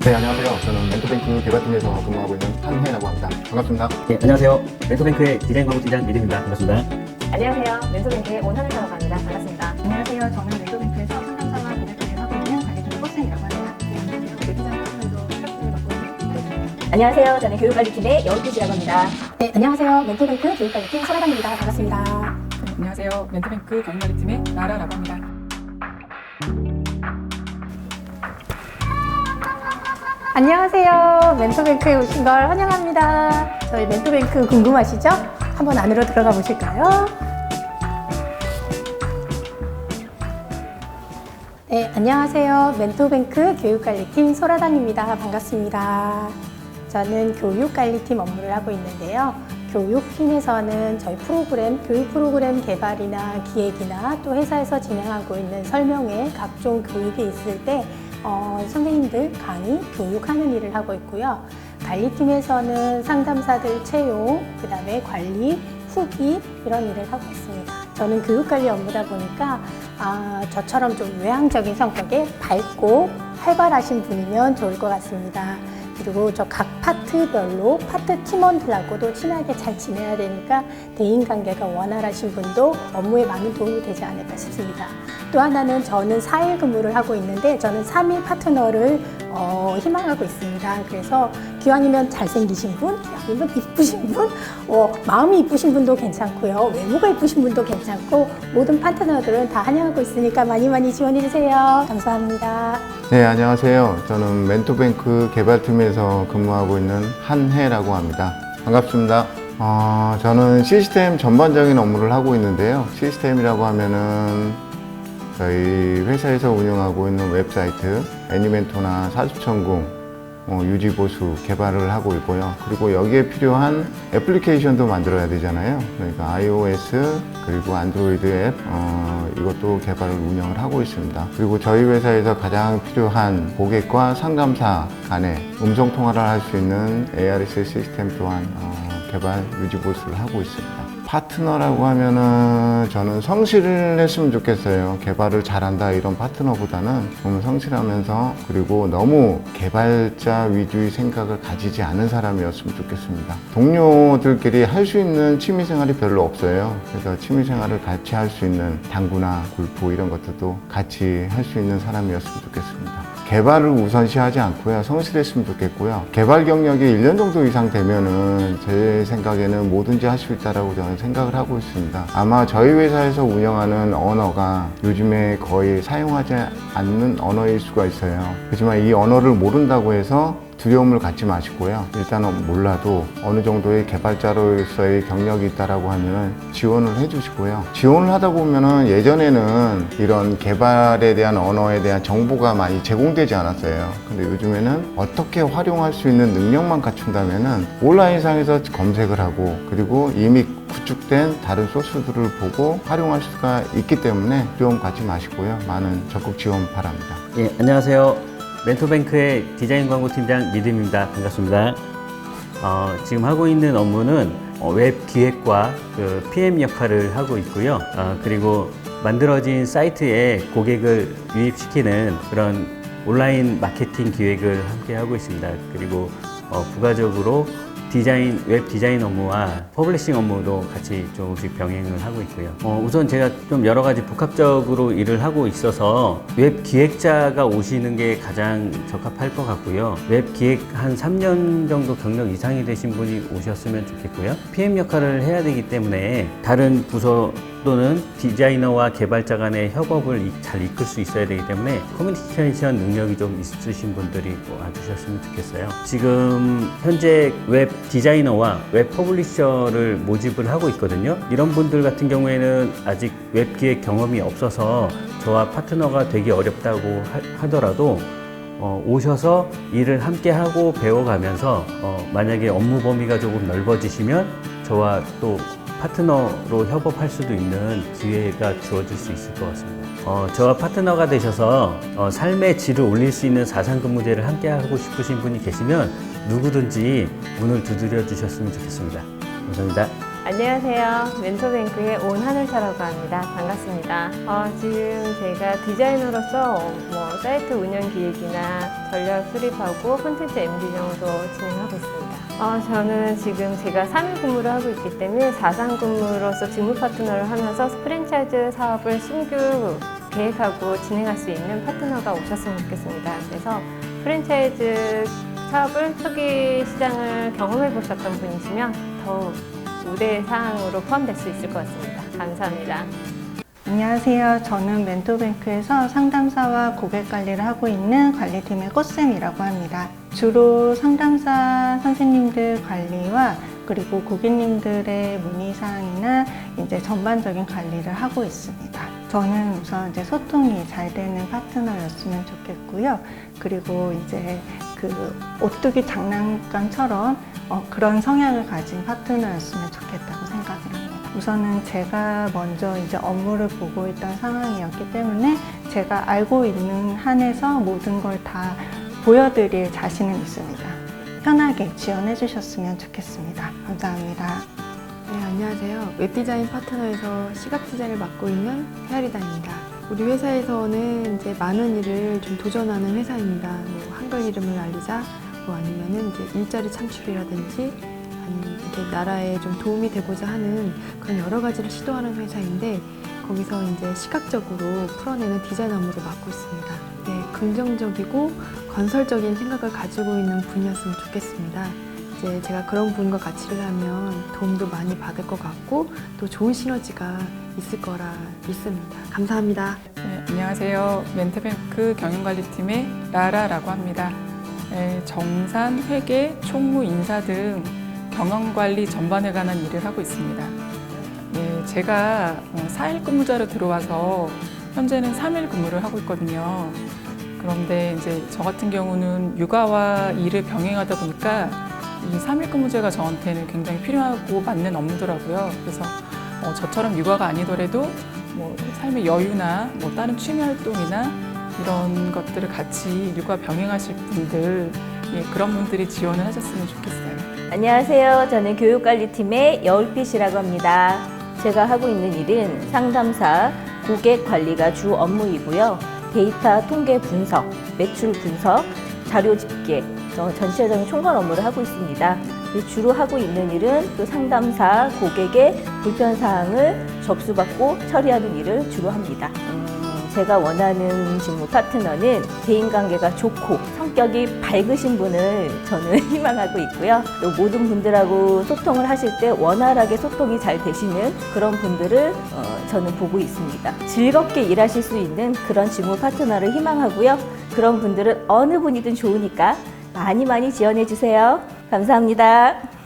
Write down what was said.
네, 안녕하세요. 저는 멘토뱅크 개발팀에서 근무하고 있는 한혜라고 합니다. 반갑습니다. 네, 안녕하세요. 멘토뱅크의 디자인 광고 팀장 미드입니다. 반갑습니다. 안녕하세요. 멘토뱅크의 온하늘이라고 합니다. 반갑습니다. 안녕하세요. 저는 멘토뱅크에서 상담사와 고객관리를 하고 있는 관리팀 버슨이라고 합니다. 네, 안녕하세요. 저는 교육관리팀의 여우빛이라고 합니다. 네, 안녕하세요. 멘토뱅크 교육관리팀 소라단입니다. 반갑습니다. 안녕하세요. 멘토뱅크 경리관리팀의 나라라고 합니다. 안녕하세요. 멘토뱅크에 오신 걸 환영합니다. 저희 멘토뱅크 궁금하시죠? 한번 안으로 들어가 보실까요? 네, 안녕하세요. 멘토뱅크 교육관리팀 소라단입니다. 반갑습니다. 저는 교육관리팀 업무를 하고 있는데요. 교육팀에서는 저희 프로그램, 교육 프로그램 개발이나 기획이나 또 회사에서 진행하고 있는 설명회, 각종 교육이 있을 때 어, 선생님들 강의, 교육하는 일을 하고 있고요. 관리팀에서는 상담사들 채용, 그 다음에 관리, 후기 이런 일을 하고 있습니다. 저는 교육관리 업무다 보니까 아, 저처럼 좀 외향적인 성격의 밝고 활발하신 분이면 좋을 것 같습니다. 그리고 저 각 파트별로 파트 팀원들하고도 친하게 잘 지내야 되니까 대인 관계가 원활하신 분도 업무에 많은 도움이 되지 않을까 싶습니다. 또 하나는 저는 4일 근무를 하고 있는데 저는 3일 파트너를 어, 희망하고 있습니다. 그래서 기왕이면 잘생기신 분, 아니면 이쁘신 분, 어, 마음이 이쁘신 분도 괜찮고요. 외모가 이쁘신 분도 괜찮고 모든 파트너들은 다 환영하고 있으니까 많이 많이 지원해 주세요. 감사합니다. 네, 안녕하세요. 저는 멘토뱅크 개발팀에서 근무하고 있는 한혜라고 합니다. 반갑습니다. 어, 저는 시스템 전반적인 업무를 하고 있는데요. 시스템이라고 하면은 저희 회사에서 운영하고 있는 웹사이트 애니멘토나 사수천궁 어, 유지보수 개발을 하고 있고요. 그리고 여기에 필요한 애플리케이션도 만들어야 되잖아요. 그러니까 iOS 그리고 안드로이드 앱 어, 이것도 개발을 운영을 하고 있습니다. 그리고 저희 회사에서 가장 필요한 고객과 상담사 간에 음성 통화를 할 수 있는 ARS 시스템 또한 어, 개발 유지보수를 하고 있습니다. 파트너라고 하면은 저는 성실을 했으면 좋겠어요. 개발을 잘한다 이런 파트너보다는 좀 성실하면서 그리고 너무 개발자 위주의 생각을 가지지 않은 사람이었으면 좋겠습니다. 동료들끼리 할 수 있는 취미 생활이 별로 없어요. 그래서 취미 생활을 같이 할 수 있는 당구나 골프 이런 것들도 같이 할 수 있는 사람이었으면 좋겠습니다. 개발을 우선시하지 않고요. 성실했으면 좋겠고요. 개발 경력이 1년 정도 이상 되면은 제 생각에는 뭐든지 할 수 있다라고 저는 생각을 하고 있습니다. 아마 저희 회사에서 운영하는 언어가 요즘에 거의 사용하지 않는 언어일 수가 있어요. 하지만 이 언어를 모른다고 해서 두려움을 갖지 마시고요. 일단은 몰라도 어느 정도의 개발자로서의 경력이 있다라고 하면 지원을 해주시고요. 지원을 하다 보면은 예전에는 이런 개발에 대한 언어에 대한 정보가 많이 제공되지 않았어요. 근데 요즘에는 어떻게 활용할 수 있는 능력만 갖춘다면은 온라인상에서 검색을 하고 그리고 이미 구축된 다른 소스들을 보고 활용할 수가 있기 때문에 두려움 갖지 마시고요. 많은 적극 지원 바랍니다. 예, 안녕하세요. 멘토뱅크의 디자인 광고 팀장 미드입니다. 반갑습니다. 어, 지금 하고 있는 업무는 어, 웹 기획과 그 PM 역할을 하고 있고요. 어, 그리고 만들어진 사이트에 고객을 유입시키는 그런 온라인 마케팅 기획을 함께 하고 있습니다. 그리고 어, 부가적으로 디자인, 웹 디자인 업무와 퍼블리싱 업무도 같이 조금씩 병행을 하고 있고요. 어, 우선 제가 좀 여러 가지 복합적으로 일을 하고 있어서 웹 기획자가 오시는 게 가장 적합할 것 같고요. 웹 기획 한 3년 정도 경력 이상이 되신 분이 오셨으면 좋겠고요. PM 역할을 해야 되기 때문에 다른 부서 또는 디자이너와 개발자 간의 협업을 이- 잘 이끌 수 있어야 되기 때문에 커뮤니케이션 능력이 좀 있으신 분들이 와주셨으면 좋겠어요. 지금 현재 웹 디자이너와 웹 퍼블리셔를 모집을 하고 있거든요. 이런 분들 같은 경우에는 아직 웹 기획 경험이 없어서 저와 파트너가 되기 어렵다고 하, 더라도 어, 오셔서 일을 함께 하고 배워가면서 어, 만약에 업무 범위가 조금 넓어지시면 저와 또 파트너로 협업할 수도 있는 기회가 주어질 수 있을 것 같습니다. 어, 저와 파트너가 되셔서 어, 삶의 질을 올릴 수 있는 사상근무제를 함께 하고 싶으신 분이 계시면 누구든지 문을 두드려 주셨으면 좋겠습니다. 감사합니다. 안녕하세요. 멘토뱅크의 온하늘차라고 합니다. 반갑습니다. 어, 지금 제가 디자이너로서 뭐 사이트 운영 기획이나 전략 수립하고 콘텐츠 MD 정도 진행하고 있습니다. 어, 저는 지금 제가 3일 근무를 하고 있기 때문에 4상 근무로서 직무 파트너를 하면서 프랜차이즈 사업을 신규 계획하고 진행할 수 있는 파트너가 오셨으면 좋겠습니다. 그래서 프랜차이즈 사업을 초기 시장을 경험해 보셨던 분이시면 더욱 우대 사항으로 포함될 수 있을 것 같습니다. 감사합니다. 안녕하세요. 저는 멘토뱅크에서 상담사와 고객 관리를 하고 있는 관리팀의 꽃쌤이라고 합니다. 주로 상담사 선생님들 관리와 그리고 고객님들의 문의사항이나 이제 전반적인 관리를 하고 있습니다. 저는 우선 이제 소통이 잘 되는 파트너였으면 좋겠고요. 그리고 이제 그 오뚜기 장난감처럼 어, 그런 성향을 가진 파트너였으면 좋겠다고. 우선은 제가 먼저 이제 업무를 보고 있던 상황이었기 때문에 제가 알고 있는 한에서 모든 걸 다 보여드릴 자신은 있습니다. 편하게 지원해 주셨으면 좋겠습니다. 감사합니다. 네, 안녕하세요. 웹디자인 파트너에서 시각 디자인을 맡고 있는 헤아리다입니다. 우리 회사에서는 이제 많은 일을 좀 도전하는 회사입니다. 뭐 한글 이름을 알리자, 뭐 아니면은 이제 일자리 창출이라든지 이렇게 나라에 좀 도움이 되고자 하는 그런 여러 가지를 시도하는 회사인데 거기서 이제 시각적으로 풀어내는 디자인 업무를 맡고 있습니다. 네, 긍정적이고 건설적인 생각을 가지고 있는 분이었으면 좋겠습니다. 이제 제가 그런 분과 같이 를 하면 도움도 많이 받을 것 같고 또 좋은 시너지가 있을 거라 믿습니다. 감사합니다. 네, 안녕하세요. 멘트뱅크 경영관리팀의 라라라고 합니다. 네, 정산, 회계, 총무, 인사 등 경영관리 전반에 관한 일을 하고 있습니다. 예, 제가 어, 4일 근무자로 들어와서 현재는 3일 근무를 하고 있거든요. 그런데 이제 저 같은 경우는 육아와 일을 병행하다 보니까 이 3일 근무제가 저한테는 굉장히 필요하고 맞는 업무더라고요. 그래서 어, 저처럼 육아가 아니더라도 뭐 삶의 여유나 뭐 다른 취미 활동이나 이런 것들을 같이 육아 병행하실 분들 예, 그런 분들이 지원을 하셨으면 좋겠어요. 안녕하세요. 저는 교육관리팀의 여울빛이라고 합니다. 제가 하고 있는 일은 상담사, 고객 관리가 주 업무이고요. 데이터 통계 분석, 매출 분석, 자료 집계, 어, 전체적인 총괄 업무를 하고 있습니다. 이 주로 하고 있는 일은 또 상담사, 고객의 불편 사항을 접수받고 처리하는 일을 주로 합니다. 음, 제가 원하는 직무 파트너는 대인관계가 좋고 성격이 밝으신 분을 저는 희망하고 있고요. 또 모든 분들하고 소통을 하실 때 원활하게 소통이 잘 되시는 그런 분들을 어, 저는 보고 있습니다. 즐겁게 일하실 수 있는 그런 직무 파트너를 희망하고요. 그런 분들은 어느 분이든 좋으니까 많이 많이 지원해 주세요. 감사합니다.